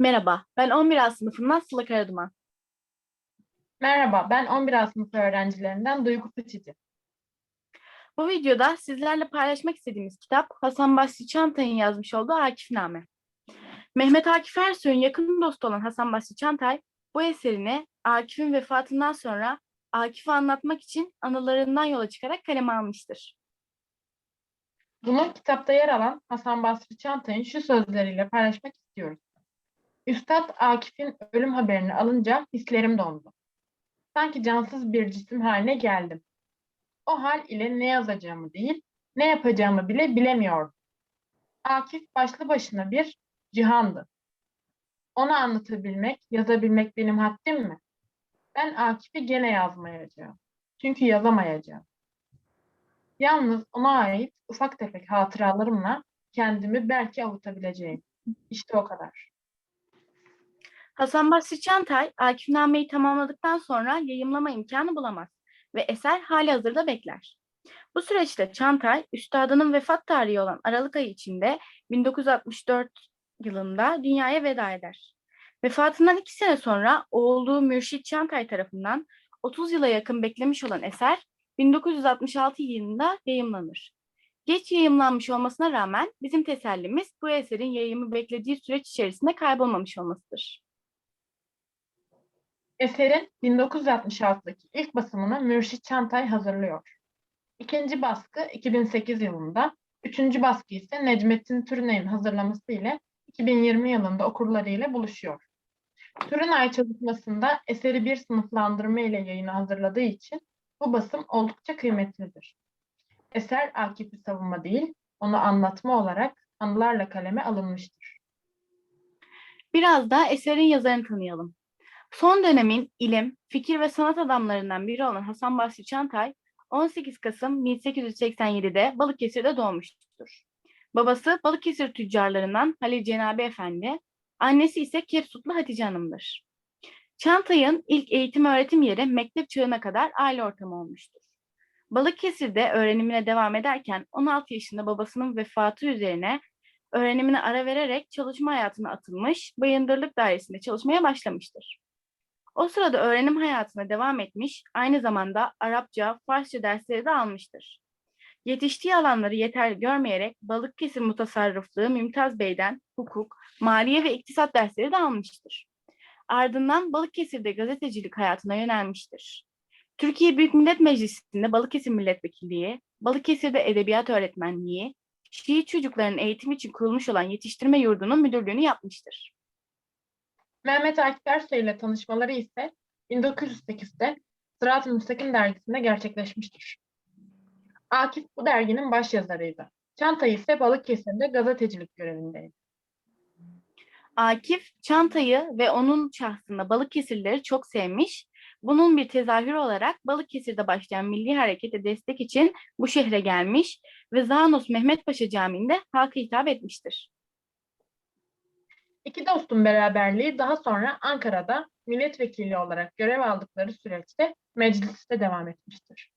Merhaba, ben 11 A sınıfından Sıla Karaduman. Merhaba, ben 11 sınıfı öğrencilerinden Duygu Fıçıcı. Bu videoda sizlerle paylaşmak istediğimiz kitap Hasan Basri Çantay'ın yazmış olduğu Akifname. Mehmet Akif Ersoy'un yakın dostu olan Hasan Basri Çantay, bu eserini Akif'in vefatından sonra Akif'i anlatmak için anılarından yola çıkarak kaleme almıştır. Bunu kitapta yer alan Hasan Basri Çantay'ın şu sözleriyle paylaşmak istiyoruz. Üstad Akif'in ölüm haberini alınca hislerim dondu. Sanki cansız bir cisim haline geldim. O hal ile ne yazacağımı değil, ne yapacağımı bile bilemiyordum. Akif başlı başına bir cihandı. Onu anlatabilmek, yazabilmek benim haddim mi? Ben Akif'i gene yazmayacağım. Çünkü yazamayacağım. Yalnız ona ait ufak tefek hatıralarımla kendimi belki avutabileceğim. İşte o kadar. Hasan Basri Çantay, Akifname'yi tamamladıktan sonra yayımlama imkanı bulamaz ve eser hali hazırda bekler. Bu süreçte Çantay, üstadının vefat tarihi olan Aralık ayı içinde 1964 yılında dünyaya veda eder. Vefatından iki sene sonra oğlu Mürşit Çantay tarafından 30 yıla yakın beklemiş olan eser 1966 yılında yayımlanır. Geç yayımlanmış olmasına rağmen bizim tesellimiz bu eserin yayımı beklediği süreç içerisinde kaybolmamış olmasıdır. Eserin 1966'daki ilk basımını Mürşit Çantay hazırlıyor. İkinci baskı 2008 yılında, üçüncü baskı ise Necmettin Türünay'ın hazırlaması ile 2020 yılında okurları ile buluşuyor. Türünay çalışmasında eseri bir sınıflandırma ile yayına hazırladığı için bu basım oldukça kıymetlidir. Eser Akif'i savunma değil, onu anlatma olarak anılarla kaleme alınmıştır. Biraz da eserin yazarını tanıyalım. Son dönemin ilim, fikir ve sanat adamlarından biri olan Hasan Basri Çantay, 18 Kasım 1887'de Balıkesir'de doğmuştur. Babası Balıkesir tüccarlarından Halil Cenabi Efendi, annesi ise Kepsutlu Hatice Hanım'dır. Çantay'ın ilk eğitim öğretim yeri mektep çağına kadar aile ortamı olmuştur. Balıkesir'de öğrenimine devam ederken 16 yaşında babasının vefatı üzerine öğrenimine ara vererek çalışma hayatına atılmış, Bayındırlık Dairesi'nde çalışmaya başlamıştır. O sırada öğrenim hayatına devam etmiş, aynı zamanda Arapça, Farsça dersleri de almıştır. Yetiştiği alanları yeterli görmeyerek Balıkesir Mutasarrıflığı Mümtaz Bey'den hukuk, maliye ve iktisat dersleri de almıştır. Ardından Balıkesir'de gazetecilik hayatına yönelmiştir. Türkiye Büyük Millet Meclisi'nde Balıkesir Milletvekilliği, Balıkesir'de Edebiyat Öğretmenliği, Şii çocukların eğitimi için kurulmuş olan yetiştirme yurdunun müdürlüğünü yapmıştır. Mehmet Akif Ersoy ile tanışmaları ise 1908'de Sırat-ı Müstakim dergisinde gerçekleşmiştir. Akif bu derginin başyazarıydı. Çantay ise Balıkesir'de gazetecilik görevindeydi. Akif, Çantay'ı ve onun şahsında Balıkesirlileri çok sevmiş. Bunun bir tezahürü olarak Balıkesir'de başlayan milli harekete destek için bu şehre gelmiş ve Zanos Mehmet Paşa Camii'nde halka hitap etmiştir. İki dostun beraberliği daha sonra Ankara'da milletvekili olarak görev aldıkları süreçte mecliste devam etmiştir.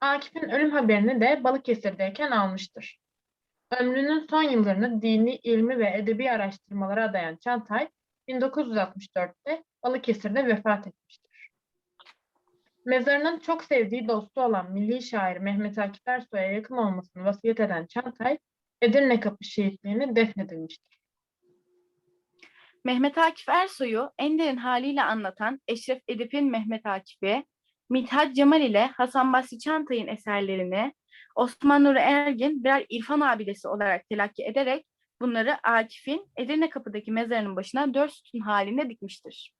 Akif'in ölüm haberini de Balıkesir'deyken almıştır. Ömrünün son yıllarını dini, ilmi ve edebi araştırmalara adayan Çantay, 1964'te Balıkesir'de vefat etmiştir. Mezarının çok sevdiği dostu olan milli şair Mehmet Akif Ersoy'a yakın olmasını vasiyet eden Çantay, Edirne Kapı şehitliğine defnedilmiştir. Mehmet Akif Ersoy'u en derin haliyle anlatan Eşref Edip'in Mehmet Akif'i, Mithat Cemal ile Hasan Basri Çantay'ın eserlerini Osman Nuri Ergin birer irfan abidesi olarak telakki ederek bunları Akif'in Edirne Kapı'daki mezarının başına dört sütun halinde dikmiştir.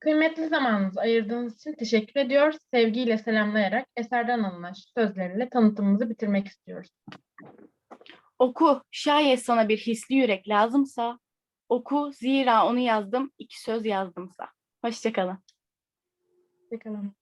Kıymetli zamanınızı ayırdığınız için teşekkür ediyor. Sevgiyle selamlayarak eserden alınan şu sözlerle tanıtımımızı bitirmek istiyoruz. Oku, şayet sana bir hisli yürek lazımsa, oku zira onu yazdım, iki söz yazdımsa. Hoşçakalın. Hoşçakalın.